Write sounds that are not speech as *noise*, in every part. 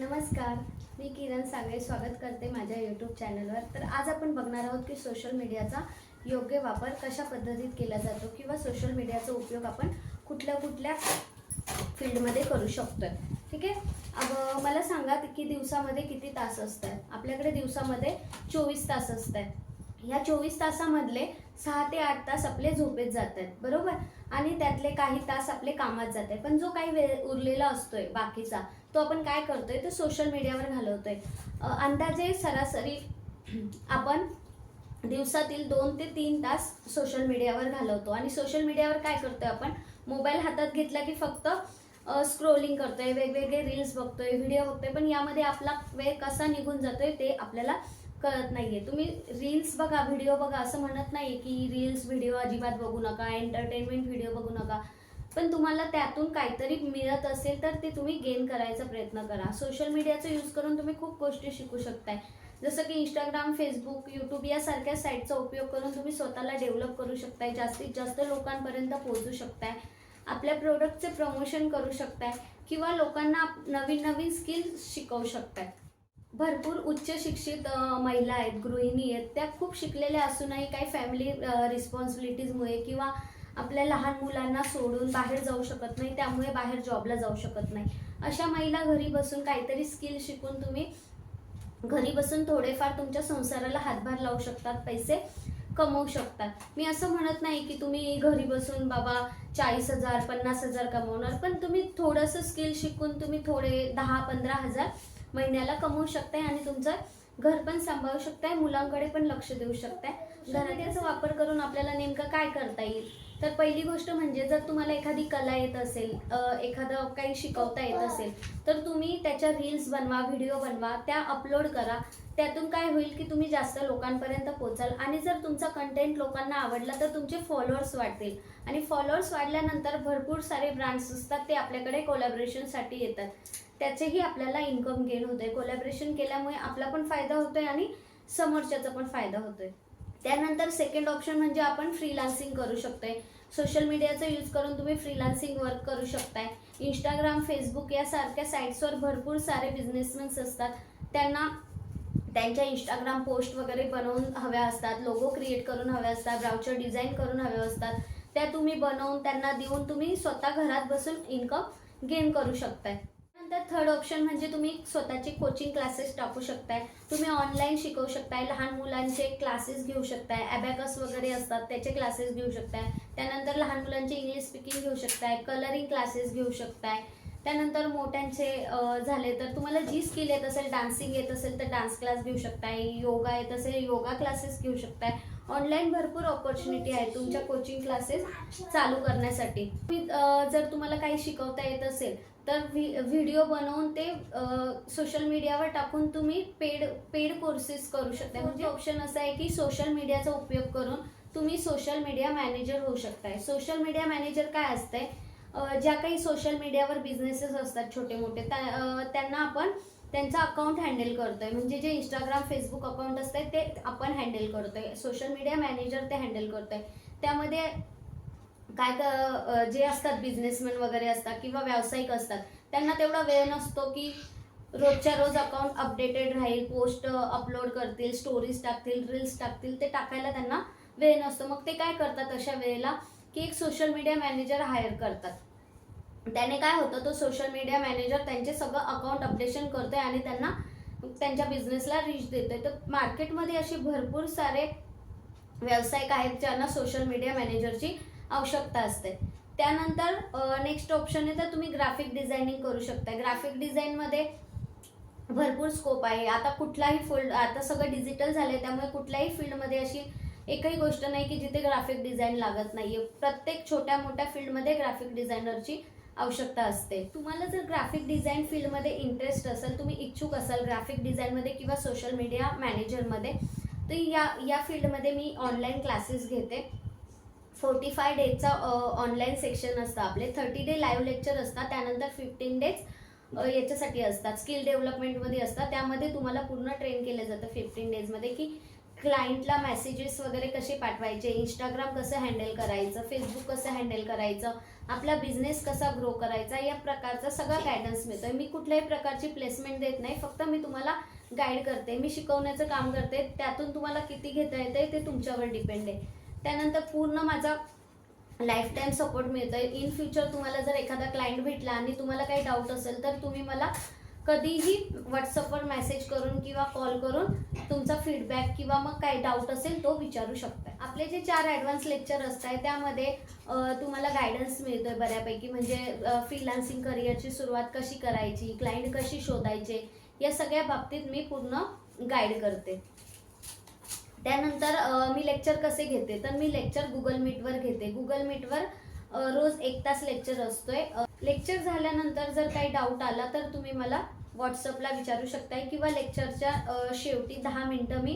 नमस्कार मी किरण सागळे स्वागत करते माझ्या यूट्यूब चॅनलवर तर आज आपण बघणार आहोत की सोशल मीडियाचा योग्य वापर कशा पद्धतीत केला जातो किंवा सोशल मीडियाचा उपयोग आपण कुठल्या कुठल्या फील्डमध्ये करू शकतो ठीक आहे? अब मला सांगा की दिवसामध्ये किती तास असतात? आपल्याकडे दिवसामध्ये चोवीस तास असतात. ह्या चोवीस तासामधले सहा ते आठ तास आपले झोपेत जात आहेत बरोबर? आणि त्यातले काही तास आपले कामात जात आहेत पण जो काही वेळ उरलेला असतोय बाकीचा तो आपण काय करतोय? तो सोशल मीडियावर घालवतोय. अंदाजे सरासरी *clears throat* आपण दिवसातील दोन ते तीन तास सोशल मीडियावर घालवतो. आणि सोशल मीडियावर काय करतोय आपण? मोबाईल हातात घेतला की फक्त स्क्रोलिंग करतोय. वेगवेगळे रील्स बघतोय व्हिडिओ बघतोय. पण यामध्ये आपला वेळ कसा निघून जातोय ते आपल्याला कळत नाहीये. तुम्ही रील्स बघा व्हिडिओ बघा असं म्हणत नाहीये की रील्स व्हिडिओ अजिबात बघू नका एंटरटेनमेंट व्हिडिओ बघू नका. पण तुम्हाला त्यातून काहीतरी मिळत असेल तर ते तुम्ही गेन करायचा प्रयत्न करा. सोशल मीडियाचा यूज करून तुम्ही खूप गोष्टी शिकू शकताय. जसं की इंस्टाग्राम फेसबुक यूट्यूब यासारख्या साईटचा उपयोग करून तुम्ही स्वतःला डेव्हलप करू शकताय. जास्तीत जास्त लोकांपर्यंत पोहोचू शकताय. आपल्या प्रोडक्टचे प्रमोशन करू शकताय. किंवा लोकांना नवीन नवीन स्किल्स शिकवू शकताय. भरपूर उच्च शिक्षित महिला आहेत गृहिणी आहेत. त्या खूप शिकलेल्या असूनही काही फॅमिली रिस्पॉन्सिबिलिटीजमुळे किंवा आपल्या लहान मुलांना सोडून बाहेर जाऊ शकत नाही त्यामुळे बाहेर जॉबला जाऊ शकत नाही. अशा महिला घरी बसून काहीतरी स्किल शिकून तुम्ही घरी बसून थोडेफार तुमच्या संसाराला हातभार लावू शकतात पैसे कमवू शकतात. मी असं म्हणत नाही की तुम्ही घरी बसून बाबा चाळीस हजार पन्नास हजार कमवणार पण तुम्ही थोडंसं स्किल शिकून तुम्ही थोडे दहा पंधरा हजार महिन्याला कमवू शकताय आणि तुमचं घर पण सांभाळू शकताय मुलांकडे पण लक्ष देऊ शकताय. घराण्याचा वापर करून आपल्याला नेमकं काय करता येईल? तर पहिली गोष्ट म्हणजे जर तुम्हाला एखादी कला येत असेल एखादं काही शिकवता येत असेल तर तुम्ही त्याच्या रील्स बनवा व्हिडिओ बनवा त्या अपलोड करा. त्यातून काय होईल की तुम्ही जास्त लोकांपर्यंत पोचाल आणि जर तुमचा कंटेंट लोकांना आवडला तर तुमचे फॉलोअर्स वाढतील. आणि फॉलोअर्स वाढल्यानंतर भरपूर सारे ब्रँड्स असतात ते आपल्याकडे कोलॅबरेशनसाठी येतात. त्याचेही आपल्याला इन्कम गेन होते कोलॅबरेशन केल्यामुळे आपला पण फायदा होतोय आणि समोरच्याचा पण फायदा होतोय. त्यानंतर सेकंड ऑप्शन म्हणजे आपण फ्रीलान्सिंग करू शकतोय. सोशल मीडियाचा यूज करून तुम्ही फ्रीलान्सिंग वर्क करू शकताय. इंस्टाग्राम फेसबुक यासारख्या साईट्सवर भरपूर सारे बिझनेसमॅन्स असतात. त्यांना त्यांच्या इंस्टाग्राम पोस्ट वगैरे बनवून हव्या असतात. लोगो क्रिएट करून हव्या असतात. ब्राउचर डिझाईन करून हव्या असतात. त्या तुम्ही बनवून त्यांना देऊन तुम्ही स्वतः घरात बसून इन्कम गेन करू शकताय. त्यानंतर थर्ड ऑप्शन म्हणजे तुम्ही स्वतःचे कोचिंग क्लासेस टाकू शकताय. तुम्ही ऑनलाईन शिकवू शकताय लहान मुलांचे क्लासेस घेऊ शकताय ॲबॅकस वगैरे असतात त्याचे क्लासेस घेऊ शकताय. त्यानंतर लहान मुलांचे इंग्लिश स्पीकिंग घेऊ शकताय कलरिंग क्लासेस घेऊ शकताय. त्यानंतर मोठ्यांचे झाले तर तुम्हाला जी स्किल येत असेल डान्सिंग येत असेल तर डान्स क्लास घेऊ शकताय योगा येत असेल योगा क्लासेस घेऊ शकताय. ऑनलाईन भरपूर ऑपॉर्च्युनिटी आहे तुमच्या कोचिंग क्लासेस चालू करण्यासाठी. तुम्ही, जर तुम्हाला काही शिकवता येत असेल तर व्हिडिओ बनवून ते सोशल मीडियावर टाकून तुम्ही पेड पेड कोर्सेस करू शकता. म्हणजे ऑप्शन असं आहे की सोशल मीडियाचा उपयोग करून तुम्ही सोशल मीडिया मॅनेजर होऊ शकताय. सोशल मीडिया मॅनेजर काय असतंय? ज्या काही सोशल मीडियावर बिझनेसेस असतात छोटे मोठे त्या- त्यांना आपण त्यांचा अकाउंट हँडल करतोय. म्हणजे जे इंस्टाग्राम फेसबुक अकाउंट असतंय ते आपण हँडल करतोय. सोशल मीडिया मॅनेजर ते हँडल करतोय. त्यामध्ये काय जे असतात बिझनेसमॅन वगैरे असतात किंवा व्यावसायिक असतात त्यांना तेवढा वेळ नसतो की रोजच्या रोज अकाउंट अपडेटेड राहील पोस्ट अपलोड करतील स्टोरीज टाकतील रील्स टाकतील ते टाकायला त्यांना वेळ नसतो. मग ते काय करतात अशा वेळेला की एक सोशल मीडिया मॅनेजर हायर करतात. त्याने काय होतं तो सोशल मीडिया मॅनेजर त्यांचे सगळं अकाउंट अपडेशन करतोय आणि त्यांना त्यांच्या बिझनेसला रीच आहे तर मार्केटमध्ये असे भरपूर सारे व्यावसायिक आहेत ज्यांना सोशल मीडिया मॅनेजरची आवश्यकता असते. त्यानंतर नेक्स्ट ऑप्शन आहे तर तुम्ही ग्राफिक डिझायनिंग करू शकता ग्राफिक डिझाईनमध्ये भरपूर स्कोप आहे. आता कुठलाही फील्ड आता सगळं डिजिटल झालं आहे त्यामुळे कुठल्याही फील्डमध्ये अशी एकही गोष्ट नाही की जिथे ग्राफिक डिझाईन लागत नाही आहे प्रत्येक छोट्या मोठ्या फील्डमध्ये ग्राफिक डिझायनरची आवश्यकता असते. तुम्हाला जर ग्राफिक डिझाईन फील्डमध्ये इंटरेस्ट असेल तुम्ही इच्छुक असाल ग्राफिक डिझाईनमध्ये किंवा सोशल मीडिया मॅनेजरमध्ये तर या या फील्डमध्ये मी ऑनलाईन क्लासेस घेते. फोर्टी फाय डेजचा ऑनलाईन सेक्शन असतं आपले. थर्टी डे लाईव्ह लेक्चर असतात. त्यानंतर फिफ्टीन डेज याच्यासाठी असतात. स्किल डेव्हलपमेंटमध्ये असतात. त्यामध्ये तुम्हाला पूर्ण ट्रेन केलं जातं फिफ्टीन डेजमध्ये की क्लायंटला मेसेजेस वगैरे कसे पाठवायचे? इंस्टाग्राम कसं हँडल करायचं? फेसबुक कसं हँडल करायचं? आपला बिझनेस कसा ग्रो करायचा? या प्रकारचा सगळा गायडन्स मिळतोय. मी कुठल्याही प्रकारची प्लेसमेंट देत नाही. फक्त मी तुम्हाला गाईड करते. मी शिकवण्याचं काम करते. त्यातून तुम्हाला किती घेता येते ते तुमच्यावर डिपेंड आहे. त्यानंतर पूर्ण माझा लाईफ टाईम सपोर्ट मिळतोय. इन फ्युचर तुम्हाला जर एखादा क्लायंट भेटला आणि तुम्हाला काही डाऊट असेल तर तुम्ही मला कधीही व्हॉट्सअपवर मेसेज करून किंवा कॉल करून तुमचा फीडबॅक किंवा मग काही डाऊट असेल तो विचारू शकता आपले जे चार ॲडव्हान्स लेक्चर असतात त्यामध्ये तुम्हाला गायडन्स मिळतोय बऱ्यापैकी. म्हणजे फ्रीलान्सिंग करिअरची सुरुवात कशी करायची क्लायंट कशी शोधायचे या सगळ्या बाबतीत मी पूर्ण गाईड करते. त्यानंतर मी लेक्चर कसे घेते? तर मी लेक्चर गुगल मीटवर घेते. गुगल मीटवर रोज एक तास लेक्चर असतोय. लेक्चर झाल्यानंतर जर काही डाऊट आला तर तुम्ही मला व्हॉट्सअपला विचारू शकताय किंवा लेक्चरच्या शेवटी दहा मिनटं मी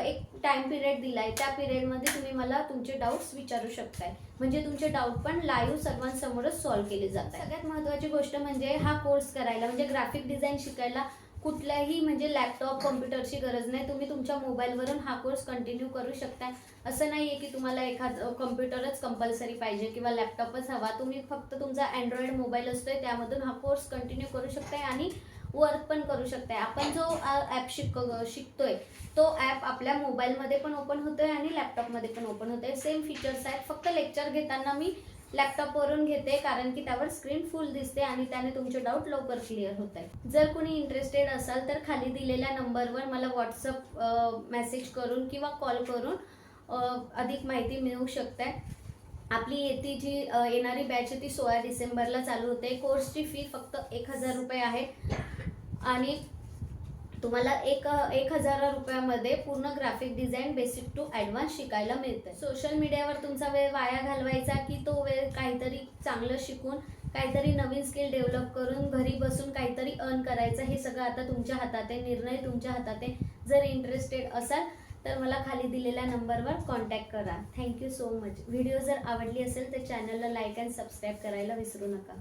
एक टाइम पिरियड दिलाय. त्या पिरियडमध्ये तुम्ही मला तुमचे डाऊट्स विचारू शकताय. म्हणजे तुमचे डाऊट पण लाईव्ह सर्वांसमोरच सॉल्व्ह केले जातात सगळ्यात महत्त्वाची गोष्ट म्हणजे हा कोर्स करायला म्हणजे ग्राफिक डिझाईन शिकायला कुठल्याही म्हणजे लॅपटॉप कॉम्प्युटरची गरज नाही. तुम्ही तुमच्या मोबाईलवरून हा कोर्स कंटिन्यू करू शकताय. असं नाही आहे की तुम्हाला एखादं कम्प्युटरच कंपल्सरी पाहिजे किंवा लॅपटॉपच हवा. तुम्ही फक्त तुमचा अँड्रॉइड मोबाईल असतोय त्यामधून हा कोर्स कंटिन्यू करू शकताय आणि वर्क पण करू शकताय. आपण जो ॲप शिक शिकतोय तो ॲप आपल्या मोबाईलमध्ये पण ओपन होतोय आणि लॅपटॉपमध्ये पण ओपन होतोय. सेम फीचर्स आहेत. फक्त लेक्चर घेताना मी लॅपटॉपवरून घेते कारण की त्यावर स्क्रीन फुल दिसते आणि त्याने तुमचे डाऊट लवकर क्लिअर होत आहे जर कोणी इंटरेस्टेड असाल तर खाली दिलेल्या नंबरवर मला व्हॉट्सअप मेसेज करून किंवा कॉल करून अधिक माहिती मिळू शकते आपली येती जी येणारी बॅच आहे ती सोळा डिसेंबरला चालू होते. कोर्सची फी फक्त एक हजार रुपये आहे. आणि तुम्हाला एक एक हजार रुपयामध्ये पूर्ण graphic design basic to advance शिकायला मिळते सोशल मीडियावर तुमचा वेळ वाया घालवायचा की तो वेळ काहीतरी चांगलं शिकून काहीतरी नवीन स्किल डेव्हलप करून घरी बसून काहीतरी अर्न करायचं हे सगळं आता तुमच्या हातात आहे निर्णय तुमच्या हातात. आहे जर इंटरेस्टेड असाल तर मला खाली दिलेल्या नंबरवर कॉन्टॅक्ट करा. थँक्यू सो मच व्हिडिओ जर आवडली असेल तर चॅनलला लाईक अँड सबस्क्राईब करायला विसरू नका.